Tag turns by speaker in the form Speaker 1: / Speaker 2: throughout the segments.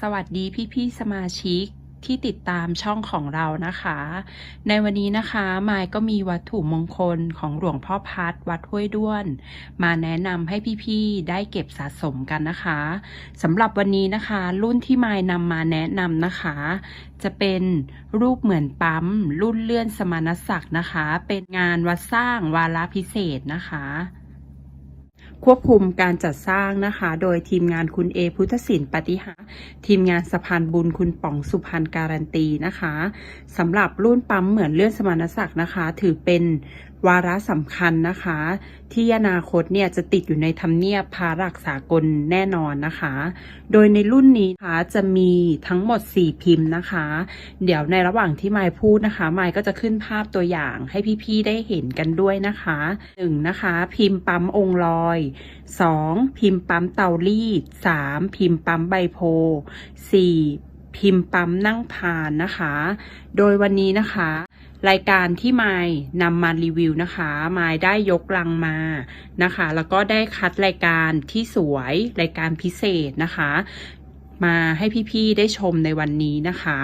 Speaker 1: สวัสดีพี่ๆสมาชิกที่ติดตามช่องของเรานะคะ ในวันนี้นะคะมายก็มีวัตถุมงคลของหลวงพ่อพัดวัดห้วยด้วน มาแนะนำให้พี่ๆได้เก็บสะสมกันนะคะสำหรับวันนี้นะคะ รุ่นที่มายนำมาแนะนำนะคะ จะเป็นรูปเหมือนปั๊ม รุ่นเลื่อนสมณศักดิ์นะคะ เป็นงานวัดสร้างวาระพิเศษนะคะ ควบคุมการจัดสร้างนะคะ โดยทีมงานคุณเอพุทธศิลป์ปฏิหาทีมงานสะพานบุญคุณป๋องสุพรรณการันตีนะคะสำหรับรุ่นปั๊มเหมือนเลื่อนสมานศักดิ์นะคะ ถือเป็น วาระสำคัญนะคะ ที่อนาคตเนี่ยจะติดอยู่ในธรรมเนียบพารักษากลแน่นอนนะคะ โดยในรุ่นนี้นะคะจะมีทั้งหมด 4 พิมพ์นะคะ เดี๋ยวในระหว่างที่ไมายพูดนะคะไมายก็จะขึ้นภาพตัวอย่างให้พี่ๆได้เห็นกันด้วยนะคะ 1 นะคะ พิมพ์ปั๊มองค์ลอย 2. พิมพ์ปั๊มเตารีด 3. พิมพ์ปั๊มใบโพ 4. พิมพ์ปั๊มนั่งพานนะคะ โดยวันนี้นะคะ รายการที่ไมายนำมารีวิวนะคะไมายได้ยกลังมานะคะ แล้วก็ได้คัดรายการที่สวยรายการพิเศษนะคะ มาให้พี่ๆได้ชมในวันนี้นะคะ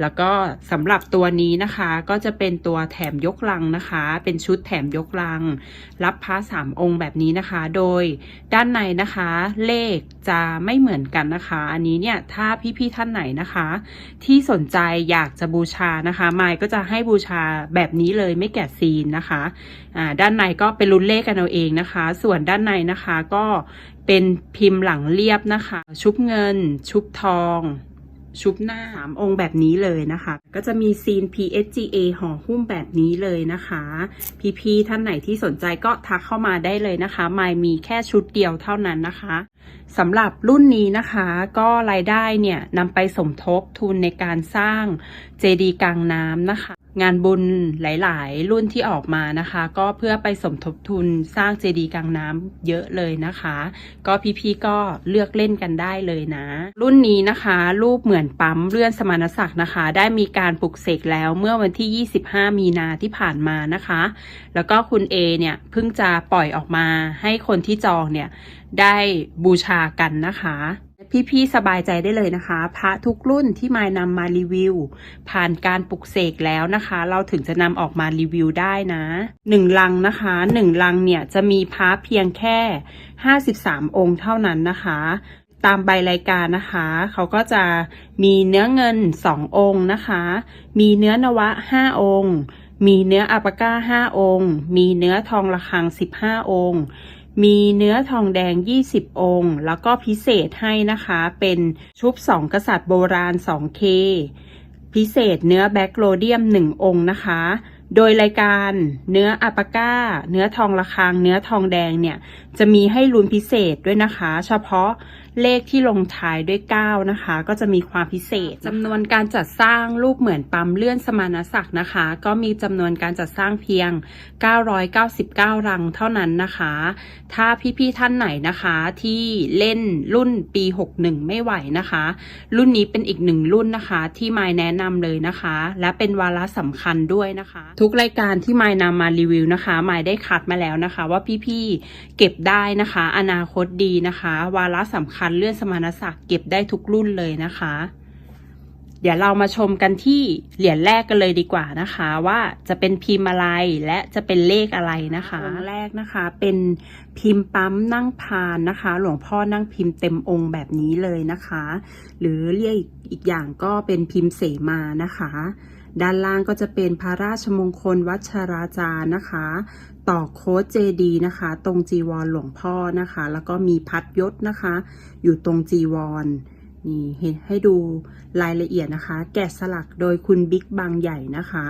Speaker 1: แล้วก็สำหรับตัวนี้นะคะก็จะเป็นตัวแถมยกลังนะคะ เป็นชุดแถมยกลัง รับพระสามองค์แบบนี้นะคะ โดยด้านในนะคะเลขจะไม่เหมือนกันนะคะ อันนี้เนี่ยถ้าพี่ๆท่านไหนนะคะ ที่สนใจอยากจะบูชานะคะมายก็จะให้บูชาแบบนี้เลยไม่แกะซีนนะคะอ่าด้านในก็เป็นรุ่นเลขกันเอาเองนะคะ ส่วนด้านในนะคะก็ เป็นพิมพ์หลังเรียบนะคะ ชุบเงิน ชุบทอง ชุบหน้าสามองค์แบบนี้เลยนะคะ ก็จะมีซีน PSGA ห่อหุ้มแบบนี้เลยนะคะ พี่ๆท่านไหนที่สนใจก็ทักเข้ามาได้เลยนะคะมายมีแค่ชุดเดียวเท่านั้นนะคะสำหรับรุ่นนี้นะคะ ก็รายได้เนี่ยนำไปสมทบทุนในการสร้างเจดีย์กลางน้ำนะคะ งานบุญหลาย ๆ รุ่นที่ออกมานะคะ ก็เพื่อไปสมทบทุนสร้างเจดีย์กลางน้ำเยอะเลยนะคะ ก็พี่ ๆ ก็เลือกเล่นกันได้เลยนะ รุ่นนี้นะคะ รูปเหมือนปั๊มเลื่อนสมณศักดิ์นะคะ ได้มีการปลุกเสกแล้วเมื่อวันที่ 25 มีนาที่ผ่านมานะคะ แล้วก็คุณเอเนี่ยเพิ่งจะปล่อยออกมาให้คนที่จองเนี่ยได้บูชากันนะคะ พี่ๆสบายใจได้เลยนะคะ พระทุกรุ่นที่มายนำมารีวิว ผ่านการปลุกเสกแล้วนะคะ เราถึงจะนำออกมารีวิวได้นะหนึ่งลังนะคะหนึ่งลังเนี่ยจะมีพระเพียงแค่53องค์เท่านั้นนะคะตามใบรายการนะคะ เขาก็จะมีเนื้อเงิน 2 องค์นะคะ มีเนื้อนวะ 5 องค์ มีเนื้ออัปปาก้า 5 องค์ มีเนื้อทองระฆัง 15 องค์ มีเนื้อทองแดง 20 องค์ แล้วก็พิเศษให้นะคะ เป็นชุบ2กษัตริย์โบราณ 2K พิเศษเนื้อแบ็กโลเดียม 1 องค์นะคะ โดยรายการเนื้ออัปาก้า เนื้อทองระคัง เนื้อทองแดงเนี่ย จะมีให้ลุ้นพิเศษด้วยนะคะ เฉพาะ เลขที่ลงท้ายด้วย 9 นะคะ ก็จะมีความพิเศษจำนวนการจัดสร้างรูปเหมือนปั๊มเลื่อนสมณศักดิ์นะคะ ก็มีจำนวนการจัดสร้างเพียง 999 รังเท่านั้นนะคะ ถ้าพี่ๆท่านไหนนะคะที่เล่นรุ่นปี 61 ไม่ไหวนะคะ รุ่นนี้เป็นอีกหนึ่งรุ่นนะคะ ที่มายแนะนำเลยนะคะ และเป็นวาระสำคัญด้วยนะคะ ทุกรายการที่มายนำมารีวิวนะคะมายได้คัดมาแล้วนะคะ ว่าพี่ๆเก็บได้นะคะ อนาคตดีนะคะ วาระสำคัญเลื่อนสมณศักดิ์เก็บได้ทุกรุ่นเลยนะคะ เดี๋ยวเรามาชมกันที่เหรียญแรกกันเลยดีกว่านะคะ ว่าจะเป็นพิมพ์อะไรและจะเป็นเลขอะไรนะคะองแรกนะคะ เป็นพิมพ์ปั๊มนั่งพานนะคะ หลวงพ่อนั่งพิมพ์เต็มองค์แบบนี้เลยนะคะ หรือเรียกอีกอย่างก็เป็นพิมพ์เสมานะคะด้านล่างก็จะเป็นพระราชมงคลวัชราจารย์นะคะ ต่อโค้ดเจดีนะคะ ตรงจีวรหลวงพ่อนะคะ แล้วก็มีพัดยศนะคะ อยู่ตรงจีวรนี่เห็นให้ดูรายละเอียดนะคะ แกะสลักโดยคุณบิ๊กบางใหญ่นะคะ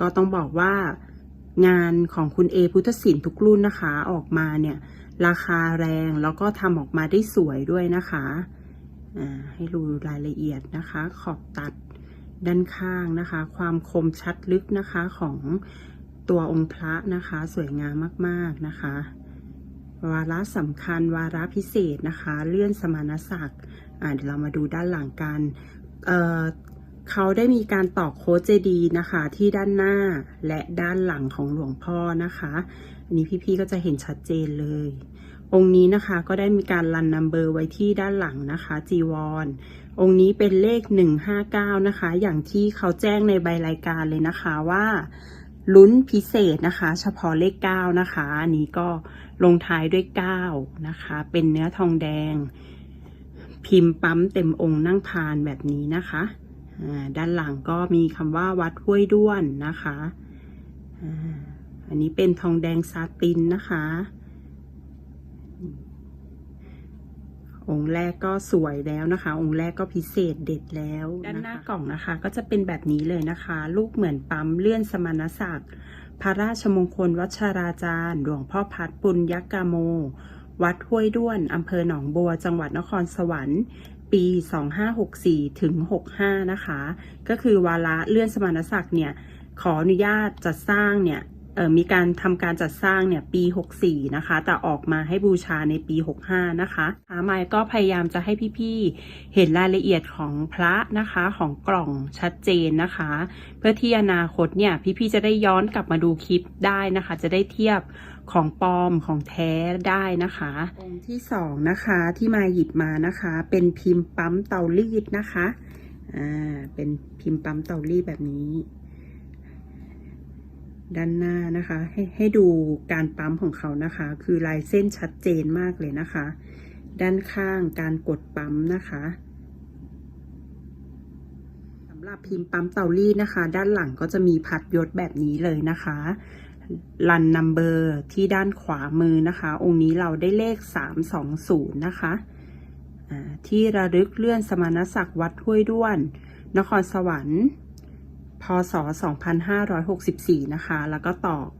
Speaker 1: ก็ต้องบอกว่างานของคุณเอพุทธศิลป์ทุกรุ่นนะคะ ออกมาเนี่ยราคาแรงแล้วก็ทำออกมาได้สวยด้วยนะคะอ่าให้ดูรายละเอียดนะคะ ขอบตัดด้านข้างนะคะ ความคมชัดลึกนะคะของ ตัวองค์พระนะคะ สวยงามมากๆนะคะ วาระสำคัญวาระพิเศษนะคะ เลื่อนสมณศักดิ์เดี๋ยวเรามาดูด้านหลังกันเเขาได้มีการตอกโค้ดเจดีย์นะคะ ที่ด้านหน้าและด้านหลังของหลวงพ่อนะคะอันนี้พี่ๆก็จะเห็นชัดเจนเลย องค์นี้นะคะก็ได้มีการรันนัมเบอร์ไว้ที่ด้านหลังนะคะจีวรองค์นี้เป็นเลข 159 นะคะ อย่างที่เขาแจ้งในใบรายการเลยนะคะว่า ลุ้นพิเศษนะคะ เฉพาะเลข 9 นะคะ อันนี้ก็ลงท้ายด้วย 9 นะคะ เป็นเนื้อทองแดง พิมพ์ปั๊มเต็มองค์นั่งพานแบบนี้นะคะด้านหลังก็มีคำว่าวัดห้วยด้วนนะคะ อันนี้เป็นทองแดงซาตินนะคะ องค์แรกก็สวยแล้วนะคะ องค์แรกก็พิเศษเด็ดแล้วด้านหน้ากล่องนะคะ ก็จะเป็นแบบนี้เลยนะคะ ลูกเหมือนปั๊มเลื่อนสมณศักดิ์พระราชมงคลวัชราจารย์หลวงพ่อพัดปุญญกาโม วัดห้วยด้วนอำเภอหนองบัว จังหวัดนครสวรรค์ปี 2564 ถึง 65 นะคะ ก็คือวาระเลื่อนสมณศักดิ์เนี่ย ขออนุญาตจัดสร้างเนี่ยเอ่อ มีการทำการจัดสร้างเนี่ยปี 64 นะคะ แต่ออกมาให้บูชาในปี 65 นะคะอาไมายก็พยายามจะให้พี่ๆ เห็นรายละเอียดของพระนะคะของกล่องชัดเจนนะคะ เพื่อที่อนาคตเนี่ยพี่ๆ จะได้ย้อนกลับมาดูคลิปได้นะคะ จะได้เทียบของปลอมของแท้ได้นะคะองค์ที่สองนะคะที่มาหยิบมานะคะ เป็นพิมพ์ปั๊มเตารีดนะคะ อ่า เป็นพิมพ์ปั๊มเตารีดแบบนี้ ด้านหน้านะคะ ให้ให้ดูการปั๊มของเขานะคะ คือลายเส้นชัดเจนมากเลยนะคะ ด้านข้างการกดปั๊มนะคะสำหรับพิมพ์ปั๊มเตารีดนะคะ ด้านหลังก็จะมีพัดยศแบบนี้เลยนะคะรันนัมเบอร์ที่ด้านขวามือนะคะ องค์นี้เราได้เลข 320 นะคะ ที่ระลึกเลื่อนสมณศักดิ์วัดห้วยด้วน นครสวรรค์ พศ 2564 นะคะ แล้วก็ตอก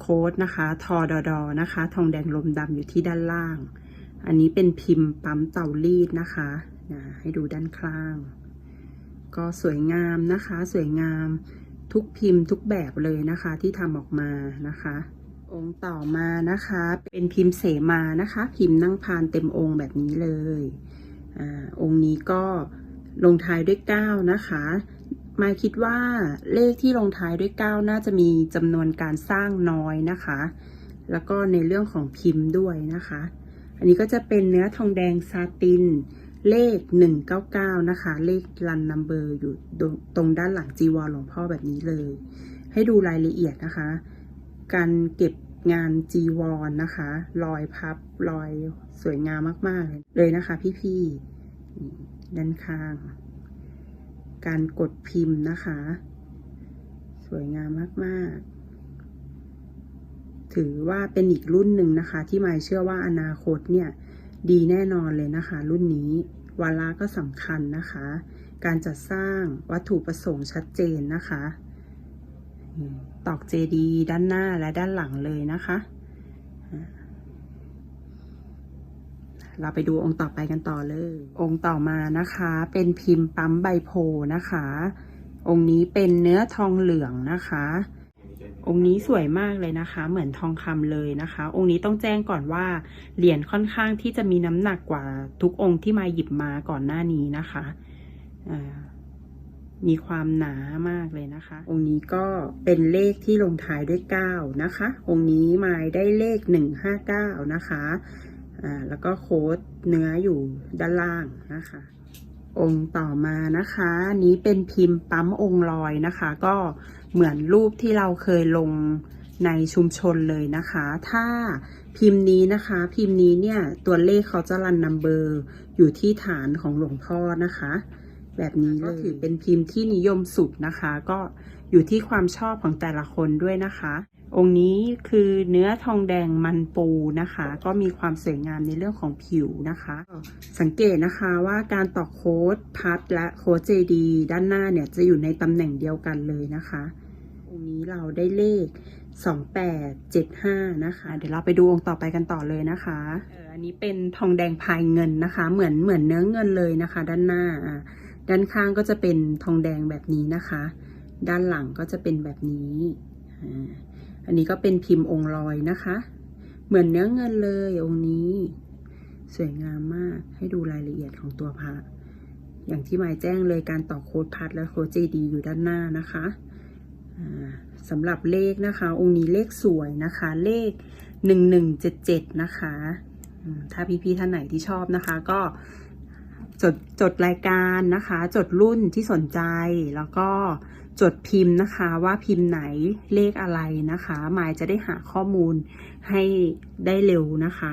Speaker 1: โค้ดนะคะ ทอดอดอนะคะ ทองแดงลมดำอยู่ที่ด้านล่าง อันนี้เป็นพิมพ์ปั๊มเตารีดนะคะนะให้ดูด้านข้าง ก็สวยงามนะคะ สวยงามทุกพิมพ์ทุกแบบเลยนะคะที่ทำออกมานะคะ องค์ต่อมานะคะ เป็นพิมพ์เสมานะคะ พิมพ์นั่งพานเต็มองค์แบบนี้เลยอาองค์นี้ก็ลงท้ายด้วย 9 นะคะ มายคิดว่าเลขที่ลงท้ายด้วย 9 น่าจะมีจำนวนการสร้างน้อยนะคะ แล้วก็ในเรื่องของพิมพ์ด้วยนะคะ อันนี้ก็จะเป็นเนื้อทองแดงซาติน เลข 199 นะคะ เลขรันนัมเบอร์อยู่ตรงด้านหลังจีวรหลวงพ่อแบบนี้เลย ให้ดูรายละเอียดนะคะ การเก็บงานจีวรนะคะ รอยพับรอยสวยงามมาก ๆ เลยนะคะพี่ ๆ ด้านข้าง การกดพิมพ์นะคะ สวยงามมากๆ ถือว่าเป็นอีกรุ่นหนึ่งนะคะ ที่หมายเชื่อว่าอนาคตเนี่ยดีแน่นอนเลยนะคะ รุ่นนี้วาระก็สำคัญนะคะ การจัดสร้างวัตถุประสงค์ชัดเจนนะคะ ตอกเจดีด้านหน้าและด้านหลังเลยนะคะอ่า เราไปดูองค์ต่อไปกันต่อเลย องค์ต่อมานะคะ เป็นพิมพ์ปั๊มใบโพนะคะ องค์นี้เป็นเนื้อทองเหลืองนะคะ องค์นี้สวยมากเลยนะคะ เหมือนทองคำเลยนะคะ องค์นี้ต้องแจ้งก่อนว่าเหรียญค่อนข้างที่จะมีน้ำหนักกว่าทุกองค์ที่มาหยิบมาก่อนหน้านี้นะคะมีความหนามากเลยนะคะ องค์นี้ก็เป็นเลขที่ลงท้ายด้วย 9 นะคะ องค์นี้มาได้เลข 159 นะคะ อ่าแล้วก็โค้ดเนื้ออยู่ด้านล่างนะคะ องค์ต่อมานะคะอันนี้เป็นพิมพ์ปั๊มองค์ลอยนะคะ ก็เหมือนรูปที่เราเคยลงในชุมชนเลยนะคะ ถ้าพิมพ์นี้นะคะ พิมพ์นี้เนี่ยตัวเลขเขาจะรันนัมเบอร์อยู่ที่ฐานของหลวงพ่อนะคะ แบบนี้ก็ถือเป็นพิมพ์ที่นิยมสุดนะคะ ก็อยู่ที่ความชอบของแต่ละคนด้วยนะคะ องค์นี้คือเนื้อทองแดงมันปูนะคะ ก็มีความสวยงามในเรื่องของผิวนะคะ สังเกตนะคะว่าการต่อโค้ดพัดและโค้ดเจดีด้านหน้าเนี่ยจะอยู่ในตำแหน่งเดียวกันเลยนะคะ องค์นี้เราได้เลข 2875 นะคะ เดี๋ยวเราไปดูองค์ต่อไปกันต่อเลยนะคะอออันนี้เป็นทองแดงพายเงินนะคะ เหมือนเหมือนเนื้อเงินเลยนะคะ ด้านหน้าด้านข้างก็จะเป็นทองแดงแบบนี้นะคะ ด้านหลังก็จะเป็นแบบนี้อ่า อันนี้ก็เป็นพิมพ์องค์ลอยนะคะ เหมือนเนื้อเงินเลยองค์นี้ สวยงามมากให้ดูรายละเอียดของตัวพระอย่างที่หมายแจ้งเลยการต่อโค้ดพัดและโค้ด JD อยู่ด้านหน้านะคะสำหรับเลขนะคะ องค์นี้เลขสวยนะคะ เลข 1177 นะคะ ถ้าพี่ๆท่านไหนที่ชอบนะคะ ก็จดจดรายการ นะคะ จดรุ่นที่สนใจแล้วก็จดพิมพ์นะคะว่าพิมพ์ไหนเลขอะไรนะคะหมายจะได้หาข้อมูลให้ได้เร็วนะคะ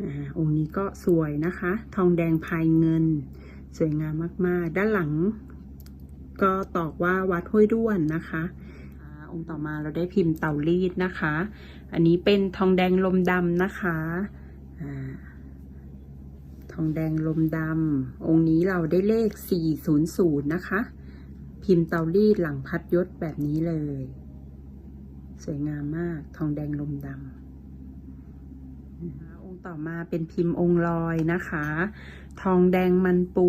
Speaker 1: อาองค์นี้ก็สวยนะคะ ทองแดงพายเงิน สวยงามมากๆ ด้านหลัง ก็ตอกว่าวัดห้วยด้วนนะคะอ่าองค์ต่อมาเราได้พิมพ์เต่ารีดนะคะ อันนี้เป็นทองแดงลมดำนะคะ อาทองแดงลมดำองค์นี้เราได้เลข 400 นะคะ พิมพ์เตารีดหลังพัดยศแบบนี้เลย สวยงามมากทองแดงลมดำองค์ต่อมาเป็นพิมพ์องค์ลอยนะคะ ทองแดงมันปู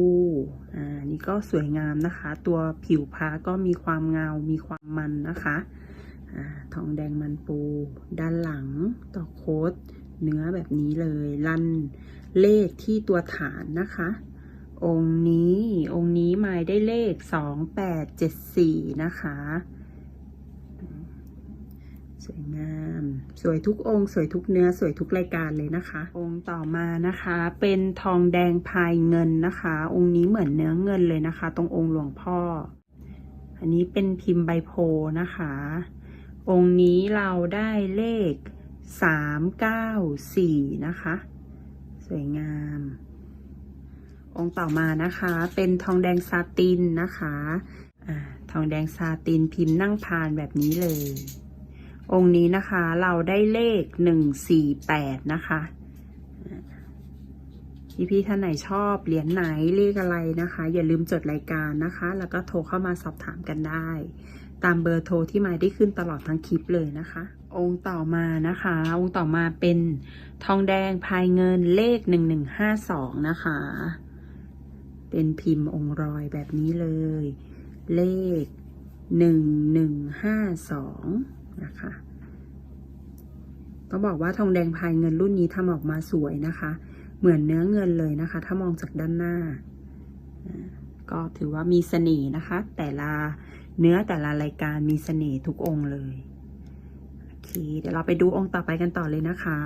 Speaker 1: อ่านี่ก็สวยงามนะคะ ตัวผิวพระก็มีความเงา มีความมันนะคะอ่าทองแดงมันปู ด้านหลังต่อโค้ด เนื้อแบบนี้เลยลั่นเลขที่ตัวฐานนะคะ องค์นี้องค์นี้หมายได้เลขสองแปดเจ็ดสี่นะคะ สวยงาม สวยทุกองค์ สวยทุกเนื้อสวยทุกรายการเลยนะคะ องค์ต่อมานะคะ เป็นทองแดงพายเงินนะคะ องค์นี้เหมือนเนื้อเงินเลยนะคะ ตรงองค์หลวงพ่อ อันนี้เป็นพิมพ์ใบโพนะคะ องค์นี้เราได้เลข สามเก้าสี่นะคะ สวยงาม องค์ต่อมานะคะ เป็นทองแดงซาตินนะคะอาทองแดงซาตินพิมพ์นั่งพานแบบนี้เลย องค์นี้นะคะเราได้เลขหนึ่งสี่แปดนะคะพี่พี่ๆท่านไหนชอบเหรียญไหนเลขอะไรนะคะ อย่าลืมจดรายการนะคะ แล้วก็โทรเข้ามาสอบถามกันได้ ตามเบอร์โทรที่หมายได้ขึ้นตลอดทั้งคลิปเลยนะคะ องค์ต่อมานะคะ องค์ต่อมาเป็นทองแดงพายเงินเลขหนึ่งหนึ่งห้าสองนะคะ เป็นพิมพ์องค์รอยแบบนี้เลย เลขหนึ่งหนึ่งห้าสองนะคะต้องบอกว่าทองแดงพายเงินรุ่นนี้ทำออกมาสวยนะคะ เหมือนเนื้อเงินเลยนะคะ ถ้ามองจากด้านหน้า ก็ถือว่ามีเสน่ห์นะคะ แต่ละเนื้อแต่ละรายการมีเสน่ห์ทุกองค์เลย เค เดี๋ยวเราไปดูองค์ต่อไปกันต่อเลยนะคะ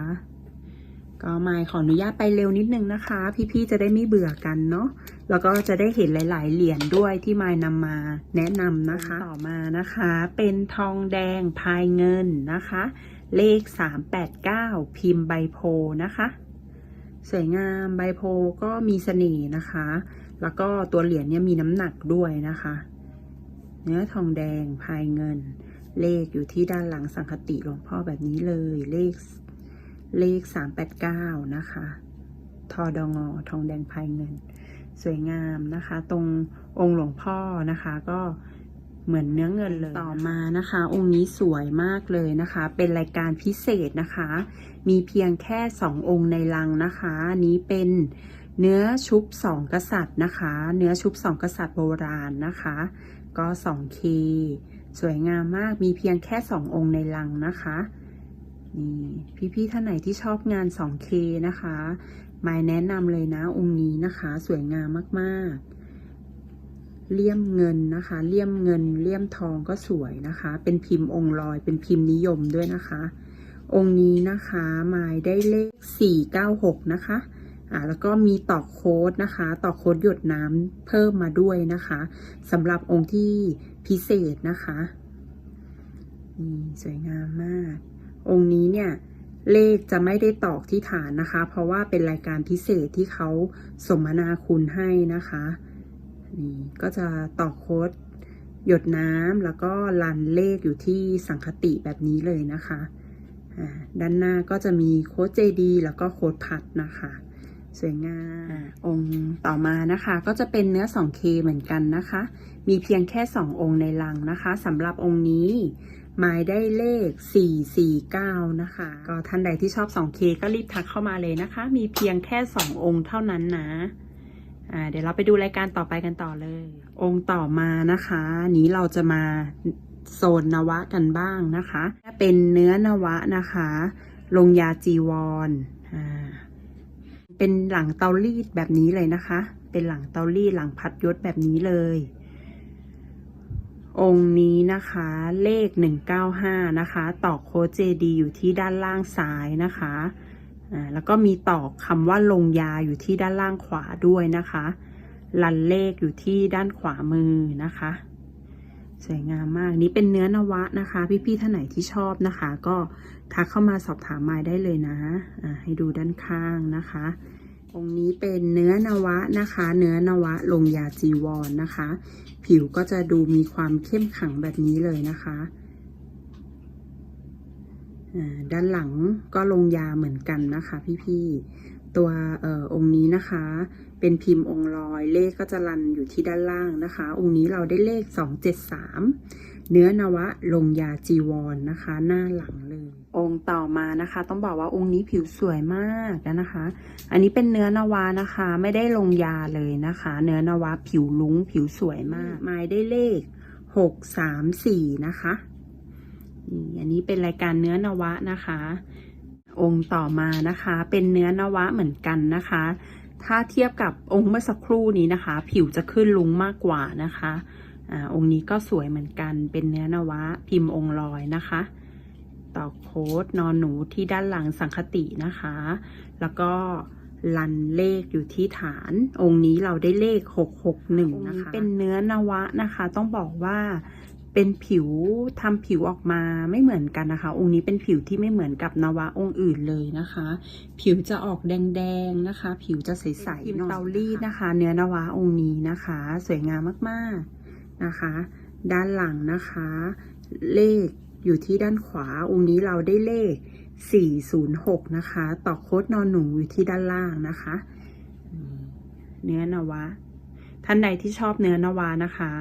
Speaker 1: ก็มาขออนุญาตไปเร็วนิดนึงนะคะ พี่ๆจะได้ไม่เบื่อกันเนาะแล้วก็จะได้เห็นหลาย ๆ เหรียญด้วยที่มายนำมาแนะนำนะคะ ต่อมานะคะ เป็นทองแดงพายเงินนะคะ เลข 389 พิมพ์ใบโพนะคะ สวยงามใบโพก็มีเสน่ห์นะคะ แล้วก็ตัวเหรียญเนี่ยมีน้ำหนักด้วยนะคะ เนื้อทองแดงพายเงิน เลขอยู่ที่ด้านหลังสังคติหลวงพ่อแบบนี้เลย เลขเลข 389 นะคะ ทอดงอทองแดงพายเงิน สวยงามนะคะ ตรงองค์หลวงพ่อนะคะ ก็เหมือนเนื้อเงินเลย ต่อมานะคะ องค์นี้สวยมากเลยนะคะ เป็นรายการพิเศษนะคะ มีเพียงแค่สององค์ในลังนะคะ นี้เป็นเนื้อชุบสองกษัตริย์นะคะ เนื้อชุบสองกษัตริย์โบราณนะคะ ก็ 2K สวยงามมากมีเพียงแค่สององค์ในลังนะคะนี่พี่ๆท่านไหนที่ชอบงาน 2K นะคะหมายแนะนำเลยนะองค์นี้นะคะ สวยงามมากๆ เลี่ยมเงินนะคะ เลี่ยมเงิน เลี่ยมทองก็สวยนะคะ เป็นพิมพ์องค์ลอย เป็นพิมพ์นิยมด้วยนะคะ องค์นี้นะคะหมายได้เลข 496 นะคะอ่าแล้วก็มีต่อโค้ดนะคะต่อโค้ดหยดน้ำเพิ่มมาด้วยนะคะสำหรับองค์ที่ พิเศษนะคะนี่สวยงามมาก องค์นี้เนี่ยเลขจะไม่ได้ตอกที่ฐานนะคะ เพราะว่าเป็นรายการพิเศษที่เขาสมนาคุณให้นะคะนี่ก็จะต่อโค้ดหยดน้ำแล้วก็ลันเลขอยู่ที่สังคติแบบนี้เลยนะคะด้านหน้าก็จะมีโค้ด JD แล้วก็โค้ดพัดนะคะ สวยงามอาองค์ต่อมานะคะ ก็จะเป็นเนื้อ 2K เหมือนกันนะคะ มีเพียงแค่ 2 องค์ในลังนะคะสำหรับองค์นี้หมายได้เลข 449 นะคะ ก็ท่านใดที่ชอบ 2K ก็รีบทักเข้ามาเลยนะคะ มีเพียงแค่ 2 องค์เท่านั้นนะอ่าเดี๋ยวเราไปดูรายการต่อไปกันต่อเลย องค์ต่อมานะคะ นี้เราจะมาโซนนวะกันบ้างนะคะเป็นเนื้อนวะนะคะ ลงยาจีวรอ่าเป็นหลังเตารีดแบบนี้เลยนะคะ เป็นหลังเตารีดหลังพัดยศแบบนี้เลย องค์นี้นะคะเลข 195 นะคะ ตอกโคเจดีอยู่ที่ด้านล่างซ้ายนะคะอ่าแล้วก็มีตอกคำว่าลงยาอยู่ที่ด้านล่างขวาด้วยนะคะ ลันเลขอยู่ที่ด้านขวามือนะคะ สวยงามมากนี่เป็นเนื้อนวะนะคะ พี่ๆท่านไหนที่ชอบนะคะ ก็ทักเข้ามาสอบถามมาได้เลยนะอ่าให้ดูด้านข้างนะคะ องค์นี้เป็นเนื้อนวะนะคะ เนื้อนวะลงยาจีวรนนะคะ ผิวก็จะดูมีความเข้มขังแบบนี้เลยนะคะอ่าด้านหลังก็ลงยาเหมือนกันนะคะพี่ๆ ตัวเอ่อองค์นี้นะคะ เป็นพิมพ์องค์ลอยเลขก็จะรันอยู่ที่ด้านล่างนะคะ องค์นี้เราได้เลข 273 เนื้อนวะลงยาจีวรนนะคะ หน้าหลังเลย องค์ต่อมานะคะ ต้องบอกว่าองค์นี้ผิวสวยมากนะคะ อันนี้เป็นเนื้อนวานะคะ ไม่ได้ลงยาเลยนะคะ เนื้อนวาผิวลุ้งผิวสวยมากหมายได้เลข634นะคะอันนี้เป็นรายการเนื้อนวะนะคะ องค์ต่อมานะคะ เป็นเนื้อนวะเหมือนกันนะคะ ถ้าเทียบกับองค์เมื่อสักครู่นี้นะคะ ผิวจะขึ้นลุ้งมากกว่านะคะ อ่าองค์นี้ก็สวยเหมือนกันเป็นเนื้อนวะพิมพ์องค์ลอยนะคะต่อโค้ดนอนหนูที่ด้านหลังสังคตินะคะ แล้วก็ลันเลขอยู่ที่ฐาน องค์นี้เราได้เลข 661 นะคะ เป็นเนื้อนวะนะคะ ต้องบอกว่าเป็นผิวทำผิวออกมาไม่เหมือนกันนะคะ องค์นี้เป็นผิวที่ไม่เหมือนกับนวะองค์อื่นเลยนะคะ ผิวจะออกแดงๆนะคะ ผิวจะใสๆพิมพ์เตารีดนะคะ เนื้อนวะองค์นี้นะคะ สวยงามมากๆ นะคะ ด้านหลังนะคะ เลขอยู่ที่ด้านขวา องค์นี้เราได้เลข 406 นะคะ ต่อโคดนอนหนูอยู่ที่ด้านล่างนะคะ เนื้อนวะ ท่านใดที่ชอบเนื้อนวานะคะ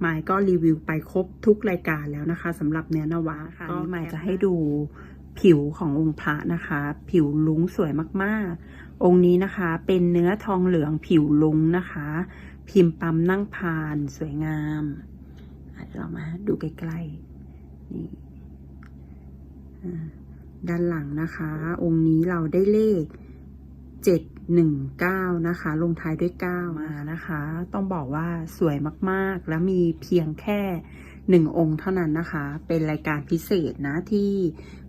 Speaker 1: หมายก็รีวิวไปครบทุกรายการแล้วนะคะสำหรับเนื้อนวาค่ะก็หมายจะให้ดูผิวขององค์พระนะคะ ผิวลุงสวยมากๆ องค์นี้นะคะ เป็นเนื้อทองเหลืองผิวลุงนะคะ พิมพ์ปั๊มนั่งพานสวยงามเรามาดูใกล้ๆนี่ด้านหลังนะคะ องค์นี้เราได้เลขเจ็ดหนึ่งเก้านะคะ ลงท้ายด้วยเก้ามานะคะ ต้องบอกว่าสวยมากๆ และมีเพียงแค่ หนึ่งองค์เท่านั้นนะคะ เป็นรายการพิเศษนะที่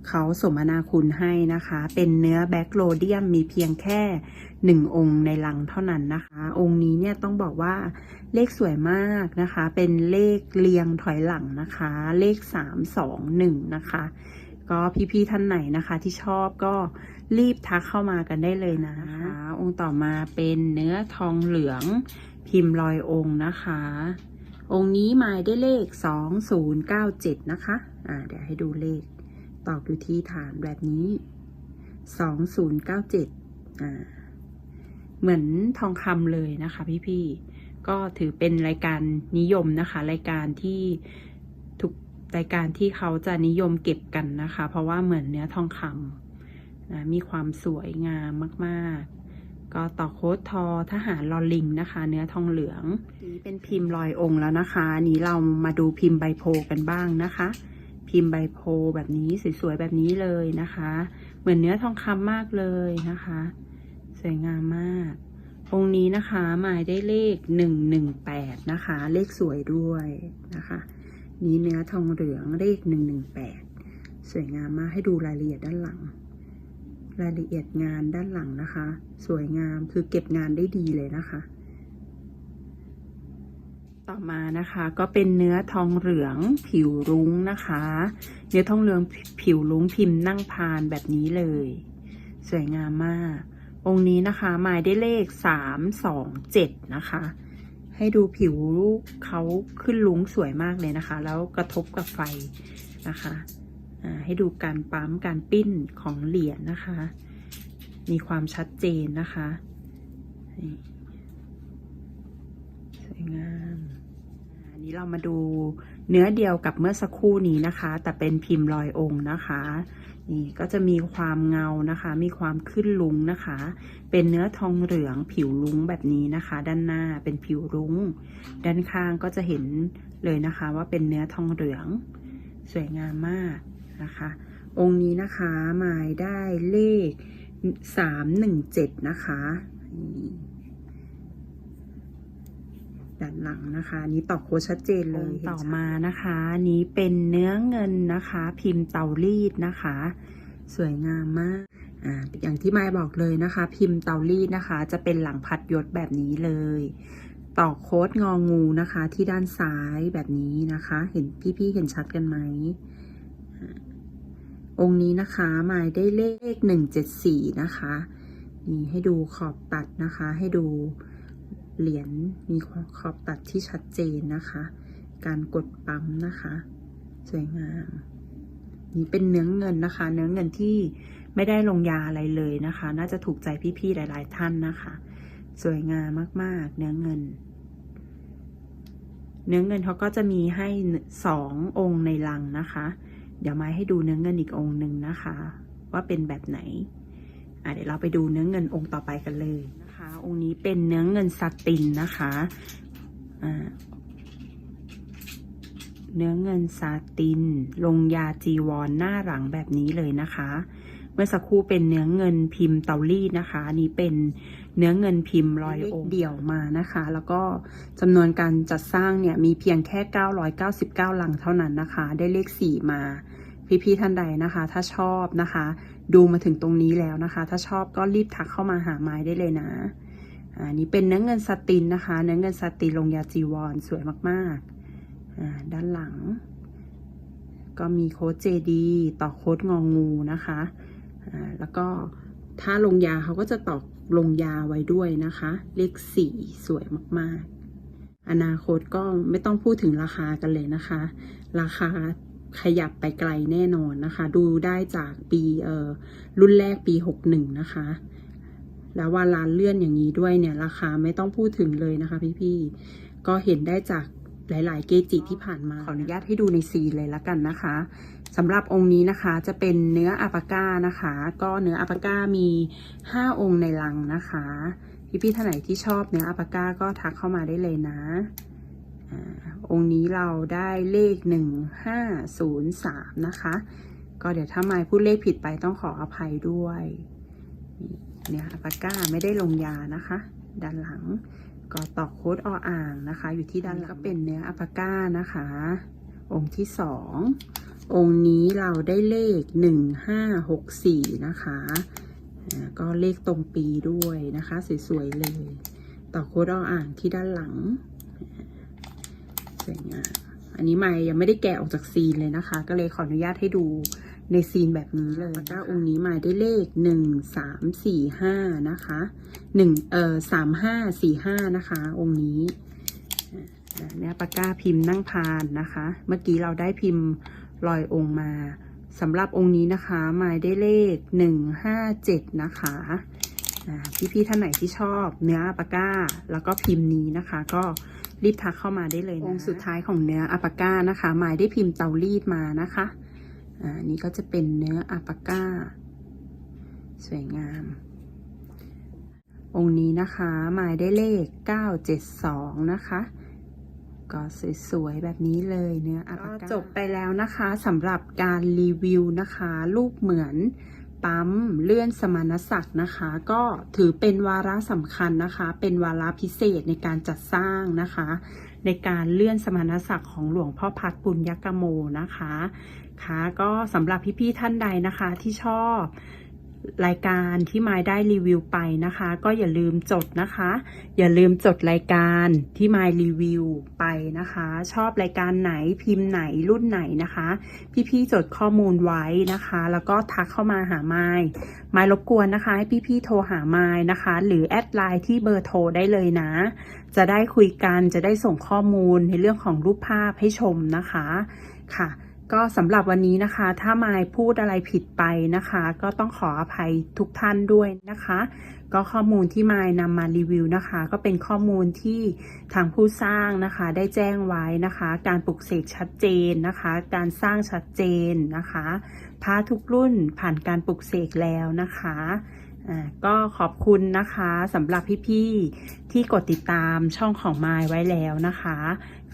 Speaker 1: เขาสมนาคุณให้นะคะ เป็นเนื้อแบ็กโลเดียมมีเพียงแค่หนึ่งองค์ในลังเท่านั้นนะคะ องค์นี้เนี่ยต้องบอกว่าเลขสวยมากนะคะ เป็นเลขเรียงถอยหลังนะคะ เลขสามสองหนึ่งนะคะ ก็พี่ๆท่านไหนนะคะที่ชอบก็รีบทักเข้ามากันได้เลยนะคะองค์ต่อมาเป็นเนื้อทองเหลืองพิมพ์ลอยองค์นะคะ องค์นี้หมายได้เลข 2097 นะคะ อ่า เดี๋ยวให้ดูเลข ตอกอยู่ที่ฐานแบบนี้ 2097 อ่า เหมือนทองคำเลยนะคะพี่ๆ ก็ถือเป็นรายการนิยมนะคะ รายการที่ทุกรายการที่เขาจะนิยมเก็บกันนะคะ เพราะว่าเหมือนเนื้อทองคำนะมีความสวยงามมาก ๆ ก็ต่อโค้ดทอทหารลอลิงนะคะ เนื้อทองเหลืองนี้เป็นพิมพ์ลอยองค์แล้วนะคะนี้เรามาดูพิมพ์ใบโพกันบ้างนะคะ พิมพ์ใบโพแบบนี้สวยๆแบบนี้เลยนะคะ เหมือนเนื้อทองคำมากเลยนะคะ สวยงามมาก องค์นี้นะคะหมายได้เลขหนึ่งหนึ่งแปดนะคะ เลขสวยด้วยนะคะ นี้เนื้อทองเหลืองเลขหนึ่งหนึ่งแปดสวยงามมากให้ดูรายละเอียดด้านหลัง รายละเอียดงานด้านหลังนะคะ สวยงามคือเก็บงานได้ดีเลยนะคะ ต่อมานะคะก็เป็นเนื้อทองเหลืองผิวรุ้งนะคะ เนื้อทองเหลืองผิวรุ้งพิมพ์นั่งพานแบบนี้เลย สวยงามมาก องค์นี้นะคะหมายได้เลขสามสองเจ็ดนะคะ ให้ดูผิวเขาขึ้นลุ้งสวยมากเลยนะคะ แล้วกระทบกับไฟนะคะ ให้ดูการปั๊มการปิ้นของเหรียญนะคะ มีความชัดเจนนะคะสวยงามอันนี้เรามาดูเนื้อเดียวกับเมื่อสักครู่นี้นะคะ แต่เป็นพิมพ์ลอยองค์นะคะนี่ก็จะมีความเงานะคะ มีความขึ้นลุงนะคะ เป็นเนื้อทองเหลืองผิวลุ้งแบบนี้นะคะ ด้านหน้าเป็นผิวรุ้งด้านข้างก็จะเห็นเลยนะคะ ว่าเป็นเนื้อทองเหลือง สวยงามมาก นะคะ องค์นี้นะคะหมายได้เลขสามหนึ่งเจ็ดนะคะนี่ด้านหลังนะคะอันนี้ต่อโค้ดชัดเจนเลยต่อมานะคะอันนี้เป็นเนื้อเงินนะคะ พิมพ์เตารีดนะคะ สวยงามมากอ่าอย่างที่ไม้บอกเลยนะคะ พิมพ์เตารีดนะคะ จะเป็นหลังพัดยศแบบนี้เลย ต่อโค้ดงองูนะคะ ที่ด้านซ้ายแบบนี้นะคะ เห็นพี่ๆเห็นชัดกันไหมอ่า องค์นี้นะคะหมายได้เลขหนึ่งเจ็ดสี่นะคะนี่ให้ดูขอบตัดนะคะ ให้ดูเหรียญมีขอบตัดที่ชัดเจนนะคะ การกดปั๊มนะคะ สวยงามนี่เป็นเนื้อเงินนะคะ เนื้อเงินที่ไม่ได้ลงยาอะไรเลยนะคะ น่าจะถูกใจพี่ๆหลาย ๆ ท่านนะคะ สวยงามมากๆ เนื้อเงิน เนื้อเงินเขาก็จะมีให้สององค์ในลังนะคะ เดี๋ยวมาให้ดูเนื้อเงินอีกองค์หนึ่งนะคะ ว่าเป็นแบบไหนอะเดี๋ยวเราไปดูเนื้อเงินองค์ต่อไปกันเลยนะคะ องค์นี้เป็นเนื้อเงินสตินนะคะอ่าเนื้อเงินซาติน ลงยาจีวรหน้าหลังแบบนี้เลยนะคะ เมื่อสักครู่เป็นเนื้อเงินพิมพ์เตารีดนะคะนนี้เป็นเนื้อเงินพิมพ์รอยองค์เดี่ยวมานะคะ แล้วก็จำนวนการจัดสร้างเนี่ยมีเพียงแค่ 999 ลังเท่านั้นนะคะ ได้เลข 4 มา พี่ๆท่านใดนะคะ ถ้าชอบนะคะ ดูมาถึงตรงนี้แล้วนะคะ ถ้าชอบก็รีบทักเข้ามาหาไม้ได้เลยนะอันนี้เป็นเนื้อเงินสตินนะคะ เนื้อเงินสตินลงยาจีวรสวยมากๆด้านหลัง ก็มีโค้ด JD ต่อโค้ดงองูนะคะแล้วก็ถ้าลงยาเขาก็จะตอกลงยาไว้ด้วยนะคะ เลขสี่สวยมากๆ อนาคตก็ไม่ต้องพูดถึงราคากันเลยนะคะ ราคา ขยับไปไกลแน่นอนนะคะ ดูได้จากปีเอ่อรุ่นแรกปีหกหนึ่งนะคะ แล้วว่าร้านเลื่อนอย่างนี้ด้วยเนี่ย ราคาไม่ต้องพูดถึงเลยนะคะพี่ๆก็เห็นได้จากหลาย ๆ เกจิที่ผ่านมา ขออนุญาตให้ดูในซีเลยละกันนะคะสำหรับองค์นี้นะคะจะเป็นเนื้ออัปาก้านะคะ ก็เนื้ออัปาก้ามี 5 องค์ในลังนะคะ พี่ๆท่านไหนที่ชอบเนื้ออัปาก้าก็ทักเข้ามาได้เลยนะ องค์นี้เราได้เลข1503นย์สามนะคะ ก็เดี๋ยวถ้าไม่พูดเลขผิดไปต้องขออภัยด้วยเนี่ยอัปาก้าไม่ได้ลงยานะคะ ด้านหลังก็ตอกโค้ดออ่างนะคะ อยู่ที่ด้านหลังก็เป็นเนื้ออัปาก้านะคะ องค์ที่สององค์นี้เราได้เลขหนึ่งห้าหกสี่นะคะก็เลขตรงปีด้วยนะคะ สวยๆเลย ต่อโค้ดออ่างที่ด้านหลัง สวยงามอันนี้ไม่ยังไม่ได้แกะออกจากซีนเลยนะคะ ก็เลยขออนุญาตให้ดูในซีนแบบนี้เลยก็องค์นี้มาได้เลขหนึ่งสามสี่ห้านะคะหนึ่งเอ่อสามห้าสี่ห้านะคะ องค์นี้เนี่ยปากกาพิมพ์นั่งพานนะคะ เมื่อกี้เราได้พิมพ์ลอยองค์มาสำหรับองค์นี้นะคะหมายได้เลขหนึ่งห้าเจ็ดนะคะพี่ๆท่านไหนที่ชอบเนื้อปาก้าแล้วก็พิมพ์นี้นะคะ ก็ รีบทักเข้ามาได้เลยนะองค์สุดท้ายของเนื้ออัปาก้านะคะ หมายได้พิมพ์เตารีดมานะคะอ่านี่ก็จะเป็นเนื้ออัปาก้า สวยงาม องค์นี้นะคะ หมายได้เลข 972 นะคะก็สวยๆแบบนี้เลยเนื้ออัปาก้าจบไปแล้วนะคะสำหรับการรีวิวนะคะ รูปเหมือน ปั๊มเลื่อนสมณศักดิ์นะคะ ก็ถือเป็นวาระสำคัญนะคะ เป็นวาระพิเศษในการจัดสร้างนะคะ ในการเลื่อนสมณศักดิ์ของหลวงพ่อพัดปุญญกโมนะคะค่ะก็สำหรับพี่ๆท่านใดนะคะที่ชอบ รายการที่ไมายได้รีวิวไปนะคะ ก็อย่าลืมจดนะคะ อย่าลืมจดรายการที่ไมายรีวิวไปนะคะ ชอบรายการไหนพิมพ์ไหนรุ่นไหนนะคะ พี่ๆจดข้อมูลไว้นะคะ แล้วก็ทักเข้ามาหาไมายมายรบกวนนะคะ ให้พี่ๆโทรหาไมายนะคะ หรือแอดไลน์ที่เบอร์โทรได้เลยนะ จะได้คุยกันจะได้ส่งข้อมูลในเรื่องของรูปภาพให้ชมนะคะค่ะ ก็สำหรับวันนี้นะคะ ถ้ามายพูดอะไรผิดไปนะคะ ก็ต้องขออภัยทุกท่านด้วยนะคะ ก็ข้อมูลที่มายนำมารีวิวนะคะ ก็เป็นข้อมูลที่ทางผู้สร้างนะคะ ได้แจ้งไว้นะคะ การปลุกเสกชัดเจนนะคะ การสร้างชัดเจนนะคะพระทุกรุ่นผ่านการปลุกเสกแล้วนะคะก็ขอบคุณนะคะสำหรับพี่ ๆ ที่กดติดตามช่องของมายไว้แล้วนะคะ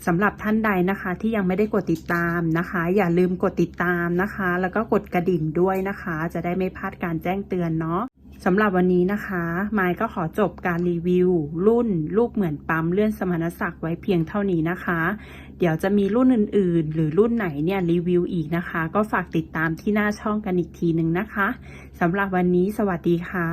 Speaker 1: สำหรับท่านใดนะคะที่ยังไม่ได้กดติดตามนะคะ อย่าลืมกดติดตามนะคะ แล้วก็กดกระดิ่งด้วยนะคะ จะได้ไม่พลาดการแจ้งเตือนเนาะสำหรับวันนี้นะคะไมค์ก็ขอจบการรีวิว รุ่นลูกเหมือนปั๊มเลื่อนสมณศักดิ์ไว้เพียงเท่านี้นะคะ เดี๋ยวจะมีรุ่นอื่นๆ หรือรุ่นไหนเนี่ยรีวิวอีกนะคะ ก็ฝากติดตามที่หน้าช่องกันอีกทีหนึ่งนะคะสำหรับวันนี้สวัสดีค่ะ